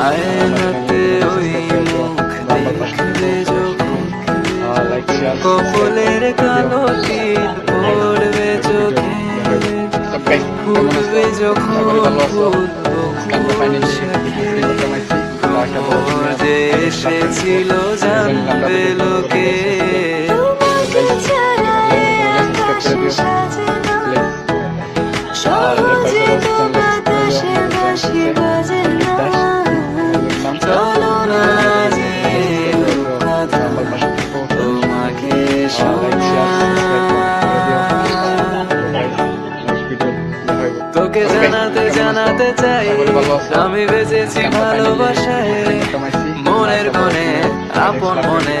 আয়নাতে ওই মুখ দেখলে যখন কপলের কালো তিল করছি যে এসেছিল জানবে লোকে সহজে তো বাতাসে বাসি না চলো তোকে জানাতে জানাতে চাই। আমি বেঁচেছি ভালোবাসায়। মনের কোণে আপন মনে।